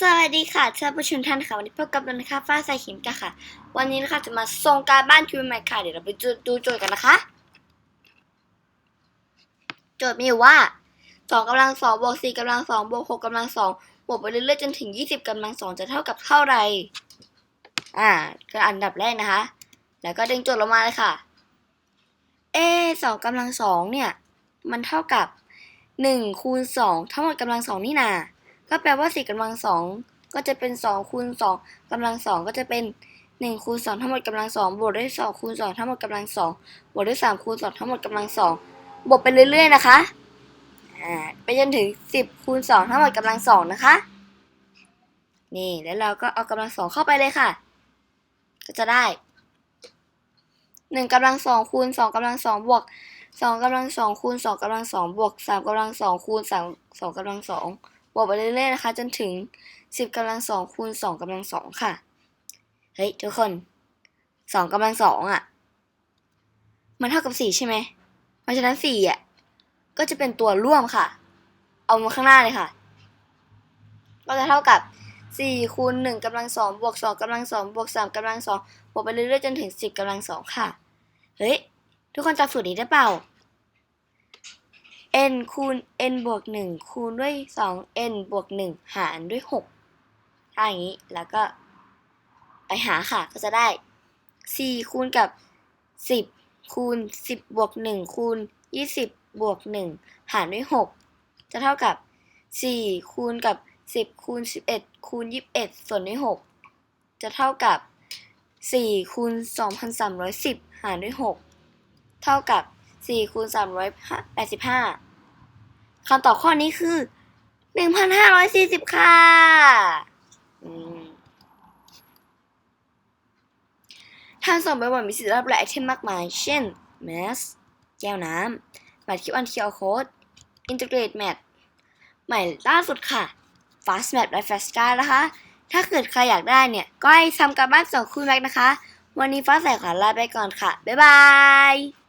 สวัสดีค่ะท่านผู้ชมท่านค่ะวันนี้พบกับเรานะคะฟ้าใสขิมกะค่ะ วันนี้นะคะจะมาส่งการบ้านคิวใหม่ค่ะเดี๋ยวเราไปดูดูโจทย์กันนะคะโจทย์มีว่าสองกำลังสองบวกสี่กำลังสองบวกหกกำลังสองบวกไปเรื่อยๆจนถึงยี่สิบกำลังสองจะเท่ากับเท่าไรอ่าก็อันดับแรกนะคะ แล้วก็ดึงโจทย์ลงมาเลยค่ะ เอสองกำลังสองเนี่ย มันเท่ากับหนึ่งคูณสองทั้งหมดกำลังสองนี่นา ก็แปลว่าสี่กำลังสองก็จะเป็นสองคูณสองกำลังสองก็จะเป็นหนึ่งคูณสองทั้งหมดกำลังสองบวกด้วยสองคูณสองทั้งหมดกำลังสองบวกด้วยสามคูณสองทั้งหมดกำลังสองบวกไปเรื่อย ๆ นะคะอ่าไปจนถึงสิบคูณสองทั้งหมดกำลังสองนะคะ นี่แล้วเราก็เอากำลังสองเข้าไปเลยค่ะ ก็จะได้หนึ่งกำลังสองคูณสองกำลังสองบวกสองกำลังสองคูณสองกำลังสองบวกสามกำลังสองคูณสามสองกำลังสอง บวกไปเรื่อยๆนะคะ จนถึงสิบกำลังสองคูณสองกำลังสองค่ะ เฮ้ยทุกคนสองกำลังสองอะ มันเท่ากับสี่ใช่ไหมเพราะฉะนั้นสี่อะก็จะเป็นตัวร่วมค่ะ เอามาข้างหน้าเลยค่ะ ก็จะเท่ากับสี่คูณหนึ่งกำลังสองบวกสองกำลังสองบวกสามกำลังสองบวกไปเรื่อยๆจนถึงสิบกำลังสองค่ะ เฮ้ยทุกคนจำสูตรนี้ได้เปล่า n คูณ n บวก 1 คูณด้วย 2n บวก 1 หารด้วย6ถ้าอย่างนี้ แล้วก็ไปหาค่ะ ก็จะได้ 4 คูณกับ 10 คูณ 10 บวก 1 คูณ 20 บวก 1 หารด้วย 6 จะเท่ากับ 4 คูณกับ 10 คูณ 11 คูณ 21 ส่วนด้วย 6 จะเท่ากับ 4 คูณ 2,310 หารด้วย 6 เท่ากับ4คูณ385 คำตอบข้อนี้คือหนึ่งพันห้าร้อยสี่สิบค่ะอืมทางส่งไปบ่อยมีสิทธิ์รับหลายไอเทมมากมาย เช่น แมส แก้วน้ำ บัตรคิวอันคิวโค้ดอินทิเกรตแมทใหม่ล่าสุดค่ะ Fast Map และ Fast Car นะคะ ถ้าเกิดใครอยากได้เนี่ย ก็ให้ทำการบ้านส่งคุณแม็กนะคะ วันนี้ฟ้าใสขอลาไปก่อนค่ะ บ๊ายบาย